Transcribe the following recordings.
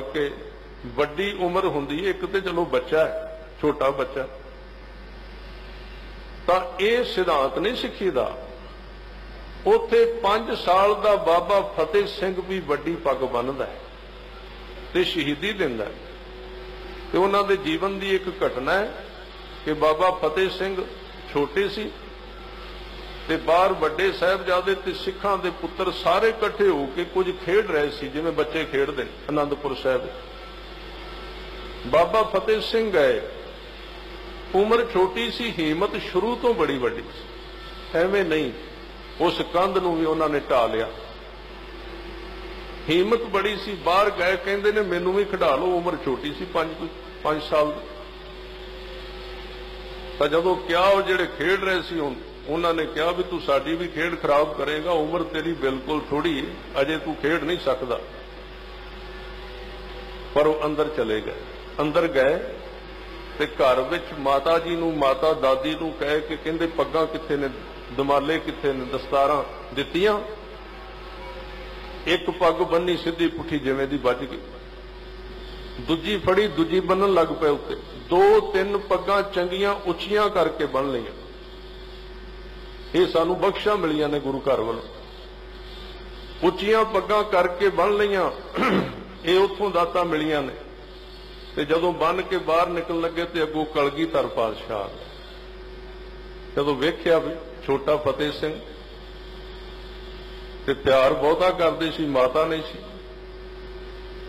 ਕਿ ਵੱਡੀ ਉਮਰ ਹੁੰਦੀ ਹੈ ਇੱਕ ਤੇ ਚਲੋ ਬੱਚਾ ਹੈ, ਛੋਟਾ ਬੱਚਾ। ਤਾਂ ਇਹ ਸਿਧਾਂਤ ਨਹੀਂ ਸਿੱਖੀ ਦਾ ਉੱਥੇ 5 ਸਾਲ ਦਾ ਬਾਬਾ ਫਤਿਹ ਸਿੰਘ ਵੀ ਵੱਡੀ ਪੱਗ ਬੰਨਦਾ ਹੈ ਤੇ ਸ਼ਹੀਦੀ ਦਿੰਦਾ ਹੈ। ਤੇ ਉਹਨਾਂ ਦੇ ਜੀਵਨ ਦੀ ਇੱਕ ਘਟਨਾ ਹੈ ਕਿ ਬਾਬਾ ਫਤਿਹ ਸਿੰਘ ਛੋਟੇ ਸੀ ਤੇ ਬਾਹਰ ਵੱਡੇ ਸਾਹਿਬਜ਼ਾਦੇ ਤੇ ਸਿੱਖਾਂ ਦੇ ਪੁੱਤਰ ਸਾਰੇ ਇਕੱਠੇ ਹੋ ਕੇ ਕੁਝ ਖੇਡ ਰਹੇ ਸੀ, ਜਿਵੇਂ ਬੱਚੇ ਖੇਡਦੇ ਅਨੰਦਪੁਰ ਸਾਹਿਬ। ਬਾਬਾ ਫਤਿਹ ਸਿੰਘ ਗਏ। ਉਮਰ ਛੋਟੀ ਸੀ, ਹਿੰਮਤ ਸ਼ੁਰੂ ਤੋਂ ਬੜੀ ਵੱਡੀ ਸੀ। ਐਵੇਂ ਨਹੀਂ, ਉਸ ਕੰਧ ਨੂੰ ਵੀ ਉਹਨਾਂ ਨੇ ਢਾ ਲਿਆ। ਹਿੰਮਤ ਬੜੀ ਸੀ, ਬਾਹਰ ਗਏ, ਕਹਿੰਦੇ ਨੇ, ਮੈਨੂੰ ਵੀ ਖਿਡਾ ਲਓ, ਉਮਰ ਛੋਟੀ ਸੀ 5 5 ਸਾਲ ਦੀ। ਤਾਂ ਜਦੋਂ ਕਿਹਾ ਉਹ ਜਿਹੜੇ ਖੇਡ ਰਹੇ ਸੀ ਉਹਨਾਂ ਨੇ ਕਿਹਾ ਵੀ ਤੂੰ ਸਾਡੀ ਵੀ ਖੇਡ ਖਰਾਬ ਕਰੇਗਾ, ਉਮਰ ਤੇਰੀ ਬਿਲਕੁਲ ਥੋੜੀ ਅਜੇ ਤੂੰ ਖੇਡ ਨਹੀਂ ਸਕਦਾ। ਪਰ ਉਹ ਅੰਦਰ ਚਲੇ ਗਏ। ਅੰਦਰ ਗਏ ਤੇ ਘਰ ਵਿੱਚ ਮਾਤਾ ਜੀ ਨੂੰ, ਮਾਤਾ ਦਾਦੀ ਨੂੰ ਕਹਿ ਕੇ ਕਹਿੰਦੇ, ਪੱਗਾਂ ਕਿੱਥੇ ਨੇ, ਦਮਾਲੇ ਕਿੱਥੇ ਨੇ, ਦਸਤਾਰਾਂ ਦਿੱਤੀਆਂ। ਇੱਕ ਪੱਗ ਬੰਨੀ ਸਿੱਧੀ ਪੁੱਠੀ ਜਿਵੇਂ ਦੀ ਵੱਜ ਗਈ। ਦੂਜੀ ਫੜੀ, ਦੂਜੀ ਬੰਨਣ ਲੱਗ ਪਏ ਉੱਤੇ। ਦੋ ਤਿੰਨ ਪੱਗਾਂ ਚੰਗੀਆਂ ਉੱਚੀਆਂ ਕਰਕੇ ਬੰਨ ਲਈਆਂ। ਇਹ ਸਾਨੂੰ ਬਖਸ਼ਾਂ ਮਿਲੀਆਂ ਨੇ ਗੁਰੂ ਘਰ ਵੱਲੋਂ। ਉੱਚੀਆਂ ਪੱਗਾਂ ਕਰਕੇ ਬੰਨ ਲਈਆਂ। ਇਹ ਉੱਥੋਂ ਦਾਤਾਂ ਮਿਲੀਆਂ ਨੇ। ਤੇ ਜਦੋਂ ਬੰਨ ਕੇ ਬਾਹਰ ਨਿਕਲਣ ਲੱਗੇ ਤੇ ਅੱਗੋਂ ਕਲਗੀ ਧਰ ਪਾਤਸ਼ਾਹ ਜਦੋਂ ਵੇਖਿਆ ਵੀ ਛੋਟਾ ਫਤਿਹ ਸਿੰਘ, ਤੇ ਪਿਆਰ ਬਹੁਤਾ ਕਰਦੇ ਸੀ, ਮਾਤਾ ਨਹੀਂ ਸੀ।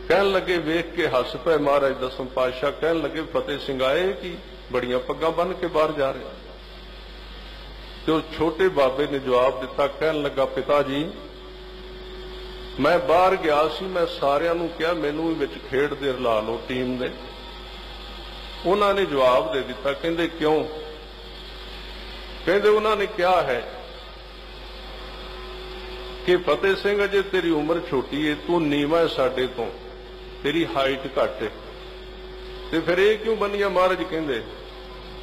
ਕਹਿਣ ਲੱਗੇ, ਵੇਖ ਕੇ ਹੱਸ ਪਏ ਮਹਾਰਾਜ ਦਸਮ ਪਾਤਸ਼ਾਹ। ਕਹਿਣ ਲੱਗੇ, ਫਤਿਹ ਸਿੰਘ ਆਏ ਕਿ ਬੜੀਆਂ ਪੱਗਾਂ ਬੰਨ ਕੇ ਬਾਹਰ ਜਾ ਰਿਹਾ? ਤੇ ਉਹ ਛੋਟੇ ਬਾਬੇ ਨੇ ਜਵਾਬ ਦਿੱਤਾ, ਕਹਿਣ ਲੱਗਾ, ਪਿਤਾ ਜੀ, ਮੈਂ ਬਾਹਰ ਗਿਆ ਸੀ, ਮੈਂ ਸਾਰਿਆਂ ਨੂੰ ਕਿਹਾ, ਮੈਨੂੰ ਵੀ ਵਿੱਚ ਖੇਡ ਦੇ ਰਲਾ ਲਓ ਟੀਮ ਦੇ। ਉਹਨਾਂ ਨੇ ਜਵਾਬ ਦੇ ਦਿੱਤਾ, ਕਹਿੰਦੇ, ਕਿਉਂ? ਕਹਿੰਦੇ, ਉਹਨਾਂ ਨੇ ਕਿਹਾ ਹੈ ਕਿ ਫਤਿਹ ਸਿੰਘ, ਅਜੇ ਤੇਰੀ ਉਮਰ ਛੋਟੀ ਏ, ਤੂੰ ਨੀਵਾ ਸਾਡੇ ਤੋਂ, ਤੇਰੀ ਹਾਈਟ ਘੱਟ ਏ। ਤੇ ਫਿਰ ਇਹ ਕਿਉਂ ਬੰਨੀਆਂ ਮਹਾਰਾਜ ਕਹਿੰਦੇ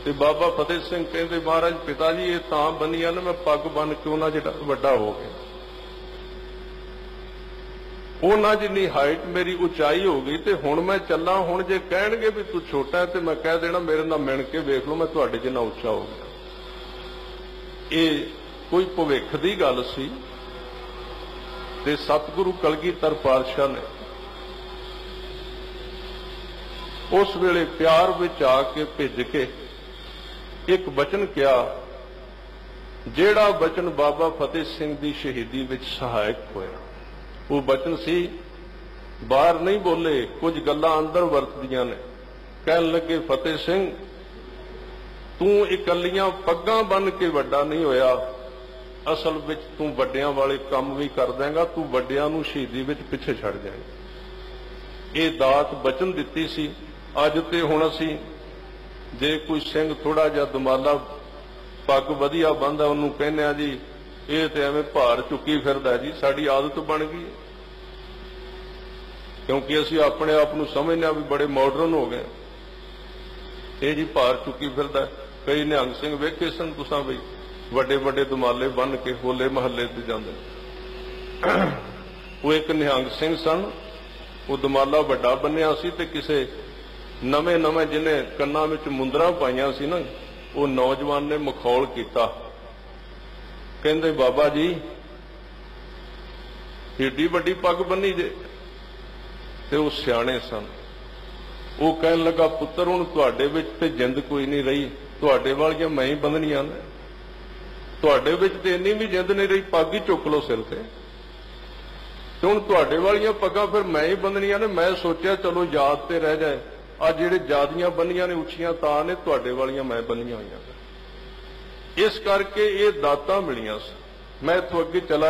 ਤੇ ਬਾਬਾ ਫਤਿਹ ਸਿੰਘ ਕਹਿੰਦੇ, ਮਹਾਰਾਜ ਪਿਤਾ ਜੀ ਇਹ ਤਾਂ ਬੰਨੀਆਂ ਨਾ, ਮੈਂ ਪੱਗ ਬੰਨ ਕੇ ਉਹਨਾਂ ਜਿਹੜਾ ਵੱਡਾ ਹੋ ਗਿਆ। ਉਹਨਾਂ ਜਿੰਨੀ ਹਾਈਟ ਮੇਰੀ ਉਚਾਈ ਹੋ ਗਈ ਤੇ ਹੁਣ ਮੈਂ ਚੱਲਾਂ, ਹੁਣ ਜੇ ਕਹਿਣਗੇ ਵੀ ਤੂੰ ਛੋਟਾ ਤੇ ਮੈਂ ਕਹਿ ਦੇਣਾ, ਮੇਰੇ ਨਾਲ ਮਿਣ ਕੇ ਵੇਖ ਲਓ, ਮੈਂ ਤੁਹਾਡੇ ਜਿੰਨਾ ਉੱਚਾ ਹੋ ਗਿਆ। ਇਹ ਕੋਈ ਭਵਿੱਖ ਦੀ ਗੱਲ ਸੀ ਤੇ ਸਤਿਗੁਰੂ ਕਲਗੀਧਰ ਪਾਤਸ਼ਾਹ ਨੇ ਉਸ ਵੇਲੇ ਪਿਆਰ ਵਿੱਚ ਆ ਕੇ ਭਿੱਜ ਕੇ ਇੱਕ ਬਚਨ ਕਿਹਾ, ਜਿਹੜਾ ਬਚਨ ਬਾਬਾ ਫਤਿਹ ਸਿੰਘ ਦੀ ਸ਼ਹੀਦੀ ਵਿੱਚ ਸਹਾਇਕ ਹੋਇਆ। ਉਹ ਬਚਨ ਸੀ, ਬਾਹਰ ਨਹੀਂ ਬੋਲੇ, ਕੁਝ ਗੱਲਾਂ ਅੰਦਰ ਵਰਤਦੀਆਂ ਨੇ। ਕਹਿਣ ਲੱਗੇ, ਫਤਿਹ ਸਿੰਘ, ਤੂੰ ਇਕੱਲੀਆਂ ਪੱਗਾਂ ਬੰਨ ਕੇ ਵੱਡਾ ਨਹੀਂ ਹੋਇਆ। ਅਸਲ ਵਿੱਚ ਤੂੰ ਵੱਡਿਆਂ ਵਾਲੇ ਕੰਮ ਵੀ ਕਰ ਦੇਂਗਾ, ਤੂੰ ਵੱਡਿਆਂ ਨੂੰ ਸ਼ਹੀਦੀ ਵਿੱਚ ਪਿੱਛੇ ਛੱਡ ਜਾਏਂਗਾ। ਇਹ ਦਾਤ ਬਚਨ ਦਿੱਤੀ ਸੀ। ਅੱਜ ਤੇ ਹੁਣ ਅਸੀਂ ਜੇ ਕੋਈ ਸਿੰਘ ਥੋੜਾ ਜਿਹਾ ਦਮਾਲਾ ਪੱਗ ਵਧੀਆ ਬੰਦਾ ਉਹਨੂੰ ਕਹਿੰਦੇ ਆ ਜੀ, ਇਹ ਤੇ ਐਵੇਂ ਭਾਰ ਚੁੱਕੀ ਫਿਰਦਾ ਜੀ, ਸਾਡੀ ਆਦਤ ਬਣ ਗਈ ਕਿਉਂਕਿ ਅਸੀਂ ਆਪਣੇ ਆਪ ਨੂੰ ਸਮਝਦੇ ਆ ਵੀ ਬੜੇ ਮਾਡਰਨ ਹੋ ਗਏ ਇਹ ਜੀ ਭਾਰ ਚੁੱਕੀ ਫਿਰਦਾ ਕਈ ਨਿਹੰਗ ਸਿੰਘ ਵੇਖੇ ਸਨ ਤੁਸਾਂ ਬਈ ਵੱਡੇ ਵੱਡੇ ਦਮਾਲੇ ਬੰਨ ਕੇ ਹੋਲੇ ਮਹੱਲੇ ਤੇ ਜਾਂਦੇ ਉਹ ਇੱਕ ਨਿਹੰਗ ਸਿੰਘ ਸਨ, ਉਹ ਦਮਾਲਾ ਵੱਡਾ ਬੰਨਿਆ ਸੀ ਤੇ ਕਿਸੇ ਨਵੇਂ ਨਵੇਂ ਜਿਹਨੇ ਕੰਨਾਂ ਵਿੱਚ ਮੁੰਦਰਾ ਪਾਈਆਂ ਸੀ ਨਾ, ਉਹ ਨੌਜਵਾਨ ਨੇ ਮਖੌਲ ਕੀਤਾ। ਕਹਿੰਦੇ, ਬਾਬਾ ਜੀ, ਏਡੀ ਵੱਡੀ ਪੱਗ ਬੰਨੀ ਜੇ, ਤੇ ਉਹ ਸਿਆਣੇ ਸਨ। ਉਹ ਕਹਿਣ ਲੱਗਾ, ਪੁੱਤਰ, ਹੁਣ ਤੁਹਾਡੇ ਵਿੱਚ ਤੇ ਜਿੰਦ ਕੋਈ ਨਹੀਂ ਰਹੀ। ਤੁਹਾਡੇ ਵਾਲੀਆਂ ਮੈਂ ਹੀ ਬੰਦਣੀਆਂ ਨੇ। ਤੁਹਾਡੇ ਵਿੱਚ ਤੇ ਇੰਨੀ ਵੀ ਜਿੰਦ ਨਹੀਂ ਰਹੀ, ਪੱਗ ਹੀ ਚੁੱਕ ਲਓ ਸਿਰ ਤੇ। ਤੇ ਹੁਣ ਤੁਹਾਡੇ ਵਾਲੀਆਂ ਪੱਗਾਂ ਫਿਰ ਮੈਂ ਹੀ ਬੰਨਣੀਆਂ ਨੇ। ਮੈਂ ਸੋਚਿਆ, ਚਲੋ ਯਾਦ ਤੇ ਰਹਿ ਜਾਏ। ਆ ਜਿਹੜੇ ਜਾਦੀਆਂ ਬੰਨੀਆਂ ਨੇ ਉੱਚੀਆਂ ਤਾਂ ਨੇ ਤੁਹਾਡੇ ਵਾਲੀਆਂ ਮੈਂ ਬੰਨੀਆਂ ਹੋਈਆਂ। ਇਸ ਕਰਕੇ ਇਹ ਦਾਤਾਂ ਮਿਲੀਆਂ ਸੀ। ਮੈਂ ਇੱਥੋਂ ਅੱਗੇ ਚਲਾ